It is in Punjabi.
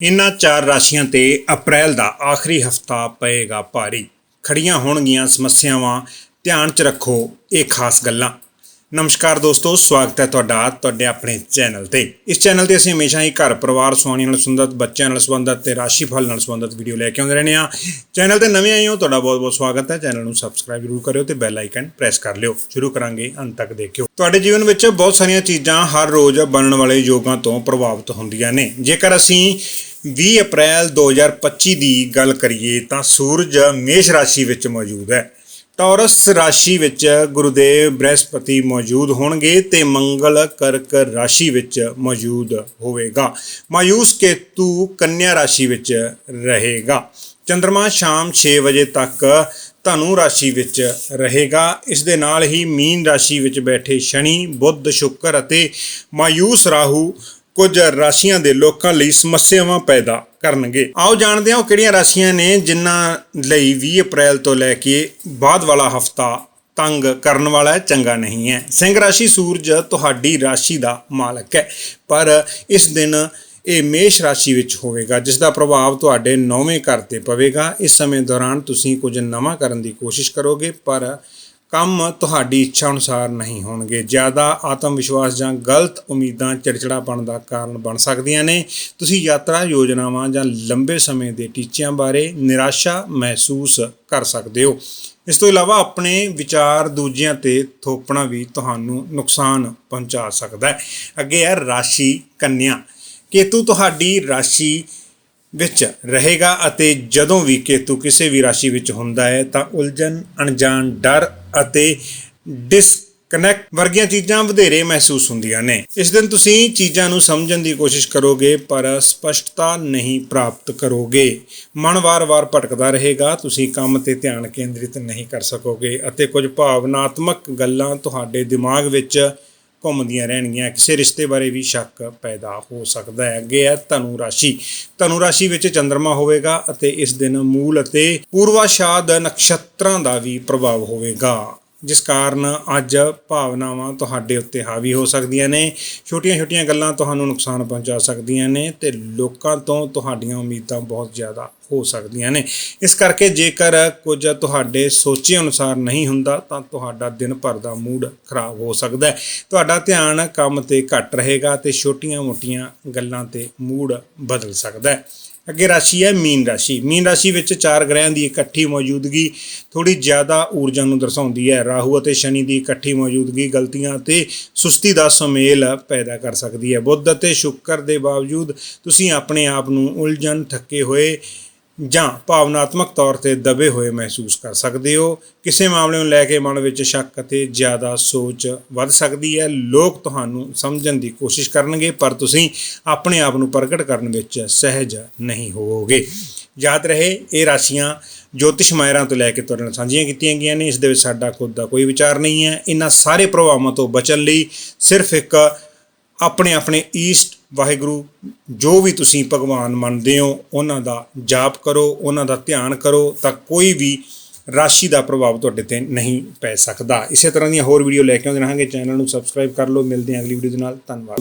ਇਨ੍ਹਾਂ ਚਾਰ ਰਾਸ਼ੀਆਂ ਤੇ ਅਪ੍ਰੈਲ ਦਾ ਆਖਰੀ ਹਫਤਾ ਪਏਗਾ ਭਾਰੀ। ਖੜੀਆਂ ਹੋਣਗੀਆਂ ਸਮੱਸਿਆਵਾਂ ਧਿਆਨ 'ਚ ਰੱਖੋ, ਇਹ ਖਾਸ ਗੱਲਾਂ। ਨਮਸਕਾਰ ਦੋਸਤੋ, ਸਵਾਗਤ ਹੈ ਤੁਹਾਡਾ, ਤੁਹਾਡੇ ਆਪਣੇ ਚੈਨਲ ਤੇ। ਇਸ ਚੈਨਲ ਤੇ ਅਸੀਂ ਹਮੇਸ਼ਾ ਹੀ ਘਰ, ਪਰਿਵਾਰ ਸੁਹਾਣੀ ਨਾਲ ਸੰਬੰਧਿਤ, ਬੱਚਿਆਂ ਨਾਲ ਸੰਬੰਧਿਤ ਤੇ ਰਾਸ਼ੀਫਲ ਨਾਲ ਸੰਬੰਧਿਤ ਵੀਡੀਓ ਲੈ ਕੇ ਆਉਂਦੇ ਰਹਿੰਦੇ ਆ ਚੈਨਲ ਤੇ ਨਵੇਂ ਆਏ ਹੋ, ਤੁਹਾਡਾ ਬਹੁਤ ਬਹੁਤ ਸਵਾਗਤ ਹੈ। ਚੈਨਲ ਨੂੰ ਸਬਸਕ੍ਰਾਈਬ ਜ਼ਰੂਰ ਕਰਿਓ ਤੇ ਬੈਲ ਆਈਕਨ ਪ੍ਰੈਸ ਕਰ ਲਿਓ। ਸ਼ੁਰੂ ਕਰਾਂਗੇ ਅੰਤ ਤੱਕ ਦੇਖਿਓ। ਤੁਹਾਡੇ ਜੀਵਨ ਵਿੱਚ ਬਹੁਤ ਸਾਰੀਆਂ ਚੀਜ਼ਾਂ ਹਰ ਰੋਜ਼ ਬਣਨ ਵਾਲੇ ਯੋਗਾਂ ਤੋਂ ਪ੍ਰਭਾਵਿਤ ਹੁੰਦੀਆਂ ਨੇ। ਜੇਕਰ ਅਸੀਂ 20 ਅਪ੍ਰੈਲ 2025 ਦੀ ਗੱਲ ਕਰੀਏ ਤਾਂ ਸੂਰਜ ਮੇਸ਼ ਰਾਸ਼ੀ ਵਿੱਚ ਮੌਜੂਦ ਹੈ। ਟੌਰਸ ਰਾਸ਼ੀ ਵਿੱਚ ਗੁਰੂਦੇਵ ਬ੍ਰਹਸਪਤੀ ਮੌਜੂਦ ਹੋਣਗੇ ਤੇ ਮੰਗਲ ਕਰਕ ਰਾਸ਼ੀ ਵਿੱਚ ਮੌਜੂਦ ਹੋਵੇਗਾ। ਮਾਯੂਸ ਕੇਤੂ ਕੰਨਿਆ ਰਾਸ਼ੀ ਵਿੱਚ ਰਹੇਗਾ। ਚੰ드ਰਮਾ ਸ਼ਾਮ 6 ਵਜੇ ਤੱਕ ਧਨੂ ਰਾਸ਼ੀ ਵਿੱਚ ਰਹੇਗਾ। ਇਸ ਦੇ ਨਾਲ ਹੀ ਮੀਨ ਰਾਸ਼ੀ ਵਿੱਚ ਬੈਠੇ ਸ਼ਨੀ, ਬੁੱਧ, ਸ਼ੁੱਕਰ ਅਤੇ ਮਾਯੂਸ ਰਾਹੂ ਕੁਝ ਰਾਸ਼ੀਆਂ ਦੇ ਲੋਕਾਂ ਲਈ ਸਮੱਸਿਆਵਾਂ ਪੈਦਾ ਕਰਨਗੇ। ਆਓ ਜਾਣਦੇ ਹਾਂ ਉਹ ਕਿਹੜੀਆਂ ਰਾਸ਼ੀਆਂ ਨੇ ਜਿਨ੍ਹਾਂ ਲਈ 20 ਅਪ੍ਰੈਲ ਤੋਂ ਲੈ ਕੇ ਬਾਅਦ ਵਾਲਾ ਹਫਤਾ ਤੰਗ ਕਰਨ ਵਾਲਾ ਹੈ, ਚੰਗਾ ਨਹੀਂ ਹੈ। ਸਿੰਘ ਰਾਸ਼ੀ ਸੂਰਜ ਤੁਹਾਡੀ ਰਾਸ਼ੀ ਦਾ ਮਾਲਕ ਹੈ, ਪਰ ਇਸ ਦਿਨ ਇਹ ਮੇਸ਼ ਰਾਸ਼ੀ ਵਿੱਚ ਹੋਵੇਗਾ, ਜਿਸ ਦਾ ਪ੍ਰਭਾਵ ਤੁਹਾਡੇ ਨੌਵੇਂ ਘਰ ਤੇ ਪਵੇਗਾ। ਇਸ ਸਮੇਂ ਦੌਰਾਨ ਤੁਸੀਂ ਕੁਝ ਨਵਾਂ ਕਰਨ ਦੀ ਕੋਸ਼ਿਸ਼ ਕਰੋਗੇ, ਪਰ ਕੰਮ ਤੁਹਾਡੀ ਇੱਛਾ ਅਨੁਸਾਰ ਨਹੀਂ ਹੋਣਗੇ। ਜ਼ਿਆਦਾ ਆਤਮ ਵਿਸ਼ਵਾਸ ਜਾਂ ਗਲਤ ਉਮੀਦਾਂ ਚਿੜਚਿੜਾਪਣ ਦਾ ਕਾਰਨ ਬਣ ਸਕਦੀਆਂ ਨੇ। ਤੁਸੀਂ ਯਾਤਰਾ ਯੋਜਨਾਵਾਂ ਜਾਂ ਲੰਬੇ ਸਮੇਂ ਦੇ ਟੀਚਿਆਂ ਬਾਰੇ ਨਿਰਾਸ਼ਾ ਮਹਿਸੂਸ ਕਰ ਸਕਦੇ ਹੋ। ਇਸ ਤੋਂ ਇਲਾਵਾ ਆਪਣੇ ਵਿਚਾਰ ਦੂਜਿਆਂ ਤੇ ਥੋਪਣਾ ਵੀ ਤੁਹਾਨੂੰ ਨੁਕਸਾਨ ਪਹੁੰਚਾ ਸਕਦਾ ਹੈ। ਅੱਗੇ ਹੈ ਰਾਸ਼ੀ ਕੰਨਿਆ। ਕੇਤੂ, ਤੁਹਾਡੀ ਰਾਸ਼ੀ ਵਿੱਚ ਰਹੇਗਾ ਅਤੇ ਜਦੋਂ ਵੀ ਕੇਤੂ ਕਿਸੇ ਵੀ ਰਾਸ਼ੀ ਵਿੱਚ ਹੁੰਦਾ ਹੈ ਤਾਂ ਉਲਝਣ, ਅਣਜਾਣ, ਡਰ ਅਤੇ ਡਿਸਕਨੈਕਟ ਵਰਗੀਆਂ ਚੀਜ਼ਾਂ ਵਧੇਰੇ ਮਹਿਸੂਸ ਹੁੰਦੀਆਂ ਨੇ। ਇਸ ਦਿਨ ਤੁਸੀਂ ਚੀਜ਼ਾਂ ਨੂੰ ਸਮਝਣ ਦੀ ਕੋਸ਼ਿਸ਼ ਕਰੋਗੇ, ਪਰ ਸਪਸ਼ਟਤਾ ਨਹੀਂ ਪ੍ਰਾਪਤ ਕਰੋਗੇ। ਮਨ ਵਾਰ-ਵਾਰ ਭਟਕਦਾ ਰਹੇਗਾ, ਤੁਸੀਂ ਕੰਮ ਤੇ ਧਿਆਨ ਕੇਂਦਰਿਤ ਨਹੀਂ ਕਰ ਸਕੋਗੇ ਅਤੇ ਕੁਝ ਭਾਵਨਾਤਮਕ ਗੱਲਾਂ ਤੁਹਾਡੇ ਦਿਮਾਗ ਵਿੱਚ ਘੁੰਮਦੀਆਂ ਰਹਿਣਗੀਆਂ, ਕਿਸੇ ਰਿਸ਼ਤੇ ਬਾਰੇ ਵੀ ਸ਼ੱਕ ਪੈਦਾ ਹੋ ਸਕਦਾ ਹੈ। ਅੱਗੇ ਹੈ ਧਨੂ ਰਾਸ਼ੀ। ਧਨੂ ਰਾਸ਼ੀ ਵਿੱਚ ਚੰ드ਰਮਾ ਹੋਵੇਗਾ ਅਤੇ ਇਸ ਦਿਨ ਮੂਲ ਅਤੇ ਪੂਰਵਾਸ਼ਾਦ ਨਕਸ਼ਤਰਾਂ ਦਾ ਵੀ ਪ੍ਰਭਾਵ ਹੋਵੇਗਾ। ਜਿਸ ਕਾਰਨ ਅੱਜ ਭਾਵਨਾਵਾਂ ਤੁਹਾਡੇ ਉੱਤੇ ਹਾਵੀ ਹੋ ਸਕਦੀਆਂ ਨੇ, ਛੋਟੀਆਂ-ਛੋਟੀਆਂ ਗੱਲਾਂ ਤੁਹਾਨੂੰ ਨੁਕਸਾਨ ਪਹੁੰਚਾ ਸਕਦੀਆਂ ਨੇ ਤੇ ਲੋਕਾਂ ਤੋਂ ਤੁਹਾਡੀਆਂ ਉਮੀਦਾਂ ਬਹੁਤ ਜ਼ਿਆਦਾ ਹੋ ਸਕਦੀਆਂ ਨੇ। ਇਸ ਕਰਕੇ ਜੇਕਰ ਕੁਝ ਤੁਹਾਡੇ ਸੋਚੇ ਅਨੁਸਾਰ ਨਹੀਂ ਹੁੰਦਾ ਤਾਂ ਤੁਹਾਡਾ ਦਿਨ ਭਰ ਦਾ ਮੂਡ ਖਰਾਬ ਹੋ ਸਕਦਾ ਹੈ। ਤੁਹਾਡਾ ਧਿਆਨ ਕੰਮ ਤੇ ਘੱਟ ਰਹੇਗਾ ਤੇ ਛੋਟੀਆਂ-ਮੋਟੀਆਂ ਗੱਲਾਂ ਤੇ ਮੂਡ ਬਦਲ ਸਕਦਾ ਹੈ। ਅੱਗੇ ਰਾਸ਼ੀ ਹੈ ਮੀਨ ਰਾਸ਼ੀ। ਮੀਨ ਰਾਸ਼ੀ ਵਿੱਚ ਚਾਰ ਗ੍ਰਹਿਆਂ ਦੀ ਇਕੱਠੀ ਮੌਜੂਦਗੀ ਥੋੜੀ ਜ਼ਿਆਦਾ ਊਰਜਾ ਨੂੰ ਦਰਸਾਉਂਦੀ ਹੈ। ਰਾਹੂ ਅਤੇ ਸ਼ਨੀ ਦੀ ਇਕੱਠੀ ਮੌਜੂਦਗੀ ਗਲਤੀਆਂ ਅਤੇ ਸੁਸਤੀ ਦਾ ਸੁਮੇਲ ਪੈਦਾ ਕਰ ਸਕਦੀ ਹੈ। ਬੁੱਧ ਅਤੇ ਸ਼ੁੱਕਰ ਦੇ ਬਾਵਜੂਦ ਤੁਸੀਂ ਆਪਣੇ ਆਪ ਨੂੰ ਉਲਝਣ, ਥੱਕੇ ਹੋਏ ਜਾਂ ਭਾਵਨਾਤਮਕ ਤੌਰ ਤੇ ਦਬੇ ਹੋਏ ਮਹਿਸੂਸ ਕਰ ਸਕਦੇ ਹੋ। ਕਿਸੇ ਮਾਮਲੇ ਨੂੰ ਲੈ ਕੇ ਮਨ ਵਿੱਚ ਸ਼ੱਕ ਅਤੇ ਜ਼ਿਆਦਾ ਸੋਚ ਵੱਧ ਸਕਦੀ ਹੈ। ਲੋਕ ਤੁਹਾਨੂੰ ਸਮਝਣ ਦੀ ਕੋਸ਼ਿਸ਼ ਕਰਨਗੇ, ਪਰ ਤੁਸੀਂ ਆਪਣੇ ਆਪ ਨੂੰ ਪ੍ਰਗਟ ਕਰਨ ਵਿੱਚ ਸਹਿਜ ਨਹੀਂ ਹੋਵੋਗੇ। ਯਾਦ ਰਹੇ, ਇਹ ਰਾਸ਼ੀਆਂ ਜੋਤਿਸ਼ ਮਾਇਰਾਂ ਤੋਂ ਲੈ ਕੇ ਤੁਹਾਡੇ ਨਾਲ ਸਾਂਝੀਆਂ ਕੀਤੀਆਂ ਗਈਆਂ ਨੇ। ਇਸ ਦੇ ਵਿੱਚ ਸਾਡਾ ਖੁਦ ਦਾ ਕੋਈ ਵਿਚਾਰ ਨਹੀਂ ਹੈ। ਇਹਨਾਂ ਸਾਰੇ ਪ੍ਰਭਾਵਾਂ ਤੋਂ ਬਚਣ ਲਈ ਸਿਰਫ ਇੱਕ ਆਪਣੇ ਆਪਣੇ ਈਸਟ ਵਾਹਿਗੁਰੂ, ਜੋ ਵੀ ਤੁਸੀਂ ਭਗਵਾਨ ਮੰਨਦੇ ਹੋ, ਉਹਨਾਂ ਦਾ ਜਾਪ ਕਰੋ, ਉਹਨਾਂ ਦਾ ਧਿਆਨ ਕਰੋ, ਤਾਂ ਕੋਈ ਵੀ ਰਾਸ਼ੀ ਦਾ ਪ੍ਰਭਾਵ ਤੁਹਾਡੇ ਤੇ ਨਹੀਂ ਪੈ ਸਕਦਾ। ਇਸੇ ਤਰ੍ਹਾਂ ਦੀਆਂ ਹੋਰ ਵੀਡੀਓ ਲੈ ਕੇ ਆਉਂਦੇ ਰਹਾਂਗੇ। ਚੈਨਲ ਨੂੰ ਸਬਸਕ੍ਰਾਈਬ ਕਰ ਲਓ। ਮਿਲਦੇ ਹਾਂ ਅਗਲੀ ਵੀਡੀਓ ਦੇ ਨਾਲ। ਧੰਨਵਾਦ।